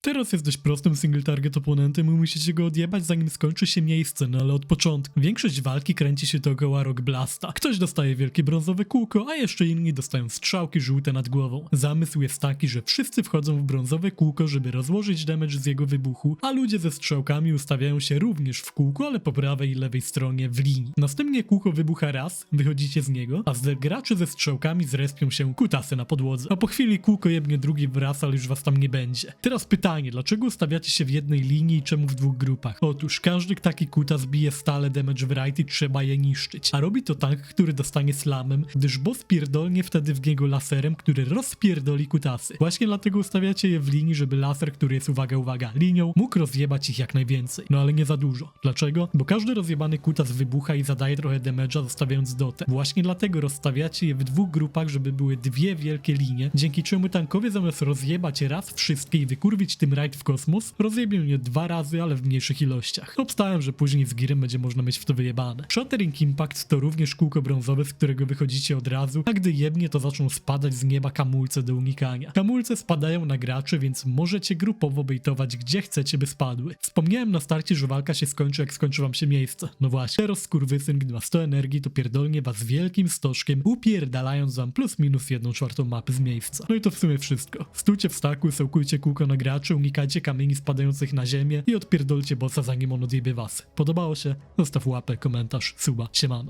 Teraz jest dość prostym single target oponentem i musicie go odjebać zanim skończy się miejsce, no ale od początku. Większość walki kręci się dookoła Rock Blasta. Ktoś dostaje wielkie brązowe kółko, a jeszcze inni dostają strzałki żółte nad głową. Zamysł jest taki, że wszyscy wchodzą w brązowe kółko, żeby rozłożyć damage z jego wybuchu, a ludzie ze strzałkami ustawiają się również w kółku, ale po prawej i lewej stronie w linii. Następnie kółko wybucha raz, wychodzicie z niego, a z ze strzałkami zrespią się kutasy na podłodze. A po chwili kółko jebnie drugi wraz, ale już was tam nie będzie. Teraz pytanie, dlaczego ustawiacie się w jednej linii i czemu w dwóch grupach? Otóż każdy taki kutas bije stale damage i trzeba je niszczyć. A robi to tank, który dostanie slamem, gdyż boss pierdolnie wtedy w niego laserem, który rozpierdoli kutasy. Właśnie dlatego ustawiacie je w linii, żeby laser, który jest, uwaga, uwaga, linią, mógł rozjebać ich jak najwięcej. No ale nie za dużo. Dlaczego? Bo każdy rozjebany kutas wybucha i zadaje trochę damage'a, zostawiając dotę. Właśnie dlatego rozstawiacie je w dwóch grupach, żeby były dwie wielkie linie, dzięki czemu tankowie zamiast rozjebać raz wszystkie i wykurwić tym rajd w kosmos, rozjebią je dwa razy, ale w mniejszych ilościach. Obstałem, że później z girem będzie można mieć w to wyjebane. Shattering Impact to również kółko brązowe, z którego wychodzicie od razu, a gdy jebnie, to zaczną spadać z nieba kamulce do unikania. Kamulce spadają na graczy, więc możecie grupowo bejtować gdzie chcecie, by spadły. Wspomniałem na starcie, że walka się skończy, jak skończy wam się miejsce. No właśnie, teraz skurwysyn, gdy ma 100 energii, to pierdolnie was wielkim stożkiem, upierdalając wam plus minus jedną czwartą mapy z miejsca. No i to w sumie wszystko. Stójcie w staku, sołkujcie kółko na graczy, unikajcie kamieni spadających na ziemię i odpierdolcie bossa zanim on odjebie was. Podobało się? Zostaw łapę, komentarz, suba, siemano.